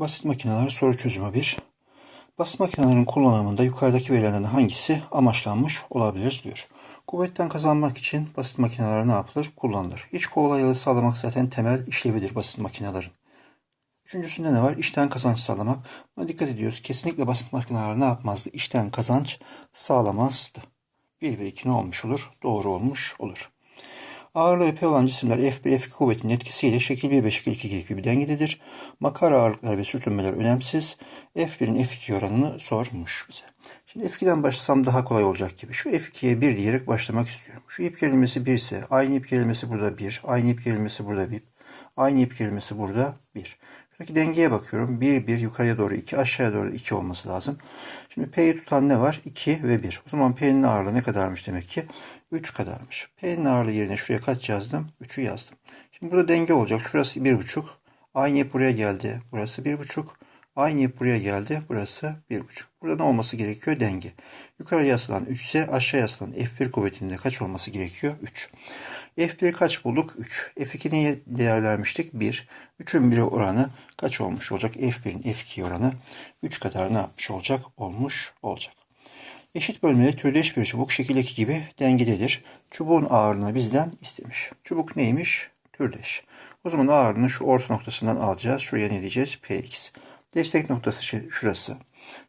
Basit makineler soru çözümü 1. Basit makinelerin kullanımında yukarıdaki verilerden hangisi amaçlanmış olabilir diyor. Kuvvetten kazanmak için basit makineler ne yapılır? Kullanılır. İç kolaylığı sağlamak zaten temel işlevidir basit makinelerin. Üçüncüsünde ne var? İşten kazanç sağlamak. Buna dikkat ediyoruz. Kesinlikle basit makineler ne yapmazdı? İşten kazanç sağlamazdı. 1 ve 2 ne olmuş olur? Doğru olmuş olur. Ağırlığı P olan cisimler F1, F2 kuvvetinin etkisiyle şekil 1 ve şekil 2 gibi dengededir. Makara ağırlıklar ve sürtünmeler önemsiz. F1'in F2 oranını sormuş bize. Şimdi F2'den başlasam daha kolay olacak gibi. Şu F2'ye 1 diyerek başlamak istiyorum. Şu ip kelimesi 1 ise aynı ip kelimesi burada 1, aynı ip kelimesi burada 1, aynı ip kelimesi burada 1. Şuradaki dengeye bakıyorum. 1, 1 yukarıya doğru 2, aşağıya doğru 2 olması lazım. Şimdi P'yi tutan ne var? 2 ve 1. O zaman P'nin ağırlığı ne kadarmış demek ki? 3 kadarmış. P'nin ağırlığı yerine şuraya kaç yazdım? 3'ü yazdım. Şimdi burada denge olacak. Şurası 1,5. Aynı ip buraya geldi. Burası 1,5. Aynı ip buraya geldi. Burası 1,5. Burada ne olması gerekiyor? Denge. Yukarıya asılan 3 ise aşağıya asılan F1 kuvvetinde kaç olması gerekiyor? 3. F1 kaç bulduk? 3. F2 neye değer vermiştik? 1. 3'ün 1'e oranı kaç olmuş olacak? F1'in F2 oranı 3 kadar ne yapmış olacak? Olmuş olacak. Eşit bölmeli türdeş bir çubuk şekil 2 gibi dengededir. Çubuğun ağırlığını bizden istemiş. Çubuk neymiş? Türdeş. O zaman ağırlığını şu orta noktasından alacağız. Şuraya ne diyeceğiz? Px. Destek noktası şurası.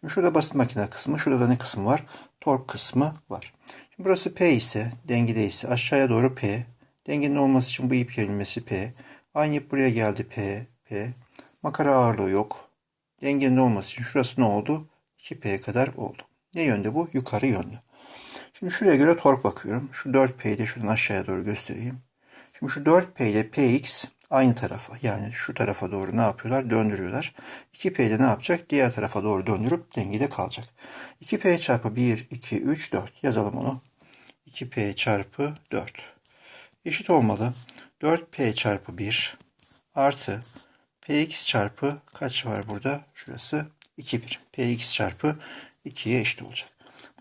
Şimdi şurada basit makine kısmı. Şurada da ne kısmı var? Tork kısmı var. Şimdi burası P ise, dengede ise aşağıya doğru P. Dengenin olması için bu ip kelimesi P. Aynı ip buraya geldi P, P. Makara ağırlığı yok. Dengenin olması için şurası ne oldu? 2P kadar oldu. Ne yönde bu? Yukarı yönlü. Şimdi şuraya göre tork bakıyorum. Şu 4P'yi de şuradan aşağıya doğru göstereyim. Şimdi şu 4P ile PX aynı tarafa yani şu tarafa doğru ne yapıyorlar? Döndürüyorlar. 2P de ne yapacak? Diğer tarafa doğru döndürüp dengede kalacak. 2P çarpı 1, 2, 3, 4. Yazalım onu. 2P çarpı 4. Eşit olmalı. 4P çarpı 1 artı Px çarpı kaç var burada? Şurası 2 1. Px çarpı 2'ye eşit olacak.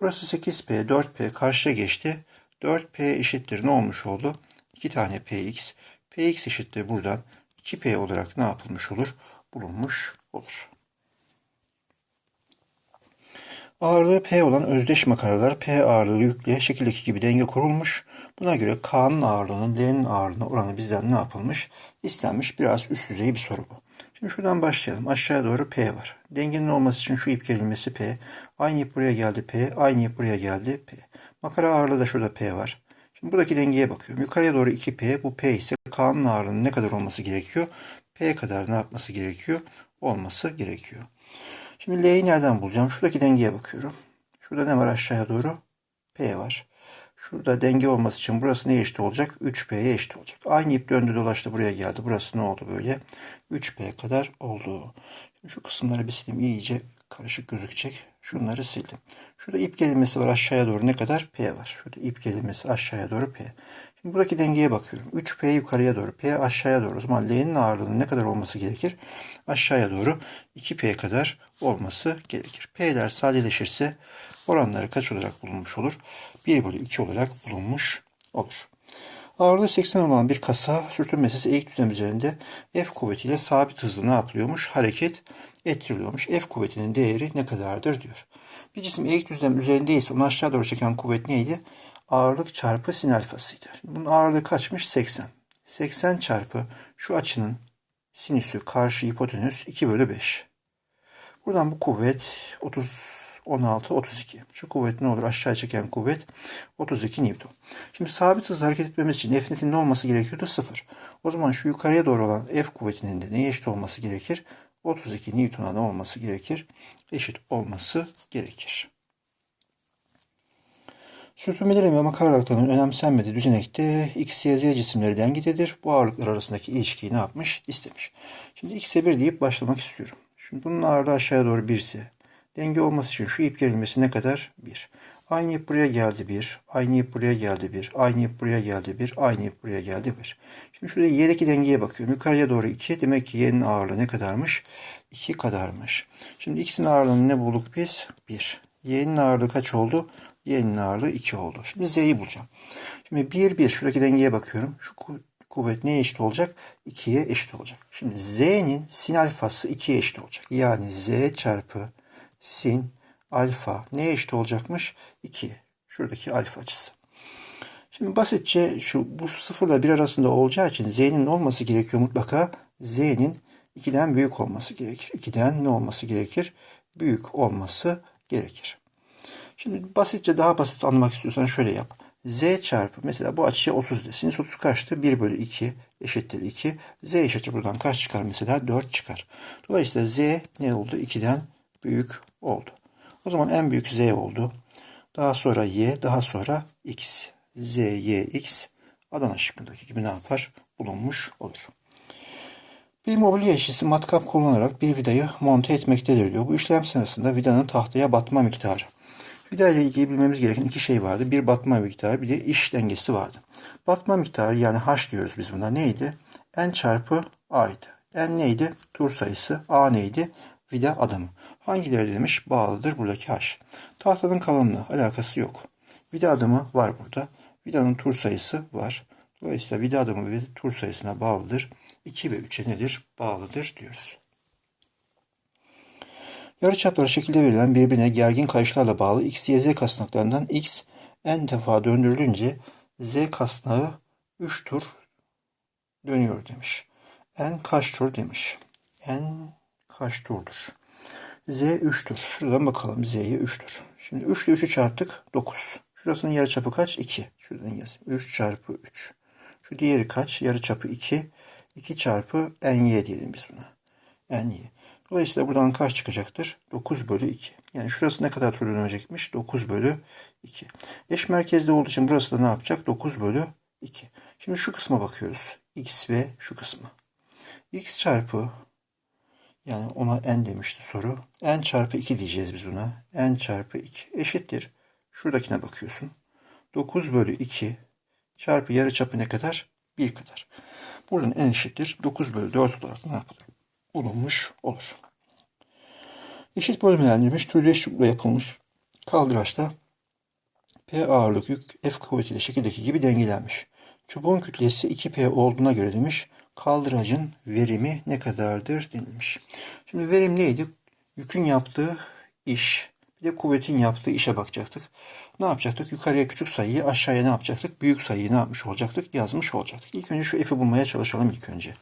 Burası 8P, 4P karşıya geçti. 4P eşittir ne olmuş oldu? 2 tane Px. Px eşittir buradan 2P olarak ne yapılmış olur? Bulunmuş olur. Ağırlığı P olan özdeş makaralar P ağırlığı yükle şekildeki gibi denge kurulmuş. Buna göre K'nın ağırlığının L'nin ağırlığına oranı bizden ne yapılmış? İstenmiş biraz üst düzey bir soru bu. Şimdi şuradan başlayalım. Aşağıya doğru P var. Dengenin olması için şu ip kelimesi P. Aynı ip buraya geldi P. Aynı ip buraya geldi P. Makara ağırlığı da şurada P var. Şimdi buradaki dengeye bakıyorum. Yukarıya doğru 2P. Bu P ise K'nın ağırlığının ne kadar olması gerekiyor? P kadar ne yapması gerekiyor? Olması gerekiyor. Şimdi L'yi nereden bulacağım? Şuradaki dengeye bakıyorum. Şurada ne var aşağıya doğru? P var. Şurada denge olması için burası neye eşit olacak? 3P'ye eşit olacak. Aynı ip döndü dolaştı buraya geldi. Burası ne oldu böyle? 3P kadar oldu. Şimdi şu kısımları bir sileyim. iyice karışık gözükecek. Şunları sildim. Şurada ip kelimesi var aşağıya doğru ne kadar? P var. Şurada ip kelimesi aşağıya doğru P. Şimdi buradaki dengeye bakıyorum. 3P yukarıya doğru, P aşağıya doğru. O zaman L'nin ağırlığının ne kadar olması gerekir? Aşağıya doğru 2P kadar olması gerekir. P'ler sadeleşirse oranları kaç olarak bulunmuş olur? 1 bölü 2 olarak bulunmuş olur. Ağırlığı 80 olan bir kasa sürtünmesiz eğik düzlem üzerinde F kuvvetiyle sabit hızla ne yapılıyormuş? Hareket ettiriliyormuş. F kuvvetinin değeri ne kadardır diyor. Bir cisim eğik düzlem üzerindeyse onu aşağı doğru çeken kuvvet neydi? Ağırlık çarpı sin alfasıydı. Bunun ağırlığı kaçmış? 80. 80 çarpı şu açının sinüsü karşı hipotenüs 2 bölü 5. Buradan bu kuvvet 30 16, 32. Şu kuvvet ne olur? Aşağı çeken kuvvet 32 Newton. Şimdi sabit hızla hareket etmemiz için F netin ne olması gerekiyordu? 0. O zaman şu yukarıya doğru olan F kuvvetinin de neye eşit olması gerekir? 32 Newton'a ne olması gerekir? Eşit olması gerekir. Sürtünmelerin ve makaralıkların önemsenmediği düzenekte X, Y, Z cisimleri dengededir. Bu ağırlıklar arasındaki ilişkiyi ne yapmış? istemiş. Şimdi X'e 1 deyip başlamak istiyorum. Şimdi bunun ağırlığı aşağıya doğru 1 ise denge olması için şu ip gerilmesi ne kadar? 1. Aynı ip buraya geldi 1. Aynı ip buraya geldi 1. Aynı ip buraya geldi 1. Aynı ip buraya geldi 1. Şimdi şurada Y'deki dengeye bakıyorum. Yukarıya doğru 2. Demek ki Y'nin ağırlığı ne kadarmış? 2 kadarmış. Şimdi X'in ağırlığını ne bulduk biz? 1. Y'nin ağırlığı kaç oldu? Y'nin ağırlığı 2 oldu. Şimdi Z'yi bulacağım. Şimdi 1, 1. Şuradaki dengeye bakıyorum. Şu kuvvet neye eşit olacak? 2'ye eşit olacak. Şimdi z'nin sin alfası 2'ye eşit olacak. Yani z çarpı sin alfa neye eşit olacakmış? 2'ye. Şuradaki alfa açısı. Şimdi basitçe şu bu sıfırla bir arasında olacağı için z'nin olması gerekiyor mutlaka? z'nin 2'den büyük olması gerekir. 2'den ne olması gerekir? Büyük olması gerekir. Şimdi basitçe daha basit anlamak istiyorsan şöyle yap. Z çarpı mesela bu açıya 30 de. Sinüs 30 kaçtı? 1 bölü 2 eşittir 2. Z eşittir buradan kaç çıkar mesela? 4 çıkar. Dolayısıyla Z ne oldu? 2'den büyük oldu. O zaman en büyük Z oldu. Daha sonra Y, daha sonra X. Z, Y, X Adana şıkkındaki gibi ne yapar? Bulunmuş olur. Bir mobilya işçisi matkap kullanarak bir vidayı monte etmektedir diyor. Bu işlem sırasında vidanın tahtaya batma miktarı. Vida ile ilgili bilmemiz gereken iki şey vardı. Bir batma miktarı bir de iş dengesi vardı. Batma miktarı yani H diyoruz biz buna neydi? N çarpı A'ydı. N neydi? Tur sayısı. A neydi? Vida adamı. Hangileri demiş? Bağlıdır buradaki H. Tahtanın kalınlığı alakası yok. Vida adımı var burada. Vidanın tur sayısı var. Dolayısıyla vida adımı ve tur sayısına bağlıdır. 2 ve 3'e nedir? Bağlıdır diyoruz. Yarıçapları şekilde verilen birbirine gergin kayışlarla bağlı x, y, z kasnaklarından x n defa döndürülünce z kasnağı 3 tur dönüyor demiş. n kaç tur demiş. n kaç turdur? Z 3 tur. Şuradan bakalım z'ye 3 tur. Şimdi 3 ile 3'ü çarptık 9. Şurasının yarıçapı kaç? 2. Şuradan yazayım. 3 çarpı 3. Şu diğeri kaç? Yarıçapı 2. 2 çarpı ny diyelim biz buna. ny. Dolayısıyla buradan kaç çıkacaktır? 9 bölü 2. Yani şurası ne kadar tur dönecekmiş? 9 bölü 2. Eş merkezde olduğu için burası da ne yapacak? 9 bölü 2. Şimdi şu kısma bakıyoruz. x ve şu kısma. x çarpı yani ona n demişti soru. n çarpı 2 diyeceğiz biz buna. n çarpı 2 eşittir. Şuradakine bakıyorsun. 9 bölü 2 çarpı yarıçapı ne kadar? 1 kadar. Buradan n eşittir. 9 bölü 4 olarak ne yapılır? bulunmuş olur. Eşit bölümlendirilmiş türdeş çubukla yapılmış kaldıraçta P ağırlık yük F kuvvetiyle şekildeki gibi dengelenmiş. Çubuğun kütlesi 2P olduğuna göre demiş kaldıracın verimi ne kadardır denilmiş. Şimdi verim neydi? Yükün yaptığı iş bir de kuvvetin yaptığı işe bakacaktık. Ne yapacaktık? Yukarıya küçük sayıyı aşağıya ne yapacaktık? Büyük sayıyı ne yapmış olacaktık? Yazmış olacaktık. İlk önce şu F'i bulmaya çalışalım ilk önce.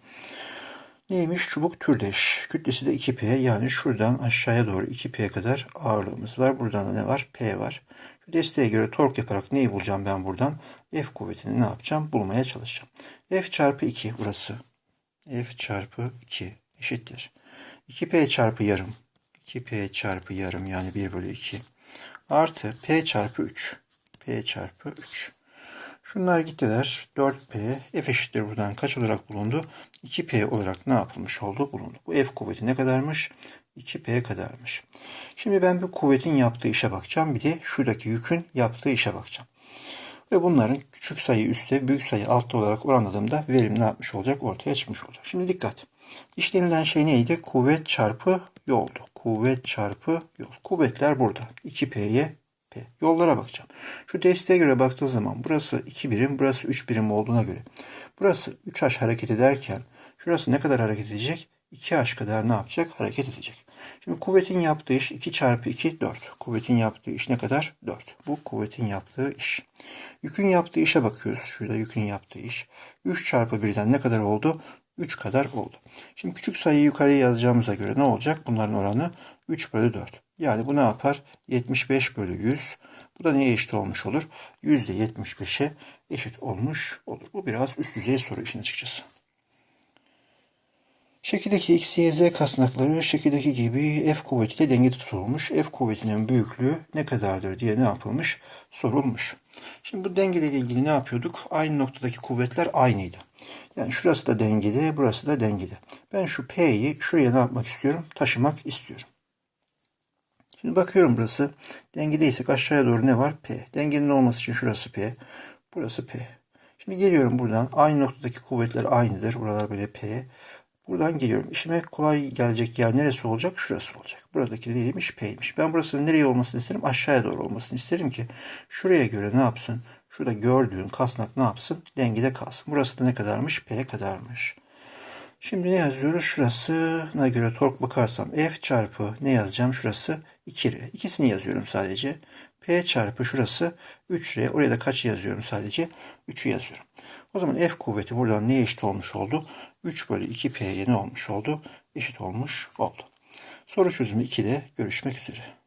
Neymiş? Çubuk türdeş. Kütlesi de 2P. Yani şuradan aşağıya doğru 2P kadar ağırlığımız var. Buradan da ne var? P var. Şu desteğe göre tork yaparak neyi bulacağım ben buradan? F kuvvetini ne yapacağım? Bulmaya çalışacağım. F çarpı 2 burası. F çarpı 2 eşittir. 2P çarpı yarım. 2P çarpı yarım yani 1 bölü 2. Artı P çarpı 3. P çarpı 3. Şunlar gittiler. 4P F eşittir buradan kaç olarak bulundu? 2P olarak ne yapılmış oldu? Bulundu. Bu F kuvveti ne kadarmış? 2P kadarmış. Şimdi ben bir kuvvetin yaptığı işe bakacağım. Bir de şuradaki yükün yaptığı işe bakacağım. Ve bunların küçük sayı üstte, büyük sayı altta olarak oranladığımda verim ne yapmış olacak? Ortaya çıkmış olacak. Şimdi dikkat. İşlenilen şey neydi? Kuvvet çarpı yoldu. Kuvvet çarpı yol. Kuvvetler burada. 2P'ye P. Yollara bakacağım. Şu desteğe göre baktığım zaman burası 2 birim, burası 3 birim olduğuna göre burası 3H hareket ederken şurası ne kadar hareket edecek? 2H kadar ne yapacak? Hareket edecek. Şimdi kuvvetin yaptığı iş 2 çarpı 2 4. Kuvvetin yaptığı iş ne kadar? 4. Bu kuvvetin yaptığı iş. Yükün yaptığı işe bakıyoruz. Şurada yükün yaptığı iş. 3 çarpı 1'den ne kadar oldu? 3 kadar oldu. Şimdi küçük sayıyı yukarıya yazacağımıza göre ne olacak? Bunların oranı 3 bölü 4. Yani bu ne yapar? 75 bölü 100. Bu da neye eşit olmuş olur? %75'e eşit olmuş olur. Bu biraz üst düzey soru işin açıkçası. Şekildeki x, y, z kasnakları şekildeki gibi F kuvvetiyle dengede tutulmuş. F kuvvetinin büyüklüğü ne kadardır diye ne yapılmış? Sorulmuş. Şimdi bu dengeyle ilgili ne yapıyorduk? Aynı noktadaki kuvvetler aynıydı. Yani şurası da dengeli, burası da dengeli. Ben şu P'yi şuraya ne yapmak istiyorum? Taşımak istiyorum. Şimdi bakıyorum burası. Dengedeysek aşağıya doğru ne var? P. Dengenin olması için şurası P. Burası P. Şimdi geliyorum buradan. Aynı noktadaki kuvvetler aynıdır. Buralar böyle P. Buradan geliyorum. İşime kolay gelecek yer neresi olacak? Şurası olacak. Buradaki neymiş? P'ymiş. Ben burasının nereye olmasını isterim? Aşağıya doğru olmasını isterim ki şuraya göre ne yapsın? Şurada gördüğün kasnak ne yapsın? Dengede kalsın. Burası da ne kadarmış? P kadarmış. Şimdi ne yazıyoruz? Şurasına göre tork bakarsam F çarpı ne yazacağım? Şurası 2R. İkisini yazıyorum sadece. P çarpı şurası 3R. Oraya da kaç yazıyorum sadece? 3'ü yazıyorum. O zaman F kuvveti buradan neye eşit olmuş oldu? 3 bölü 2P'ye ne olmuş oldu? Eşit olmuş oldu. Soru çözümü 2'de görüşmek üzere.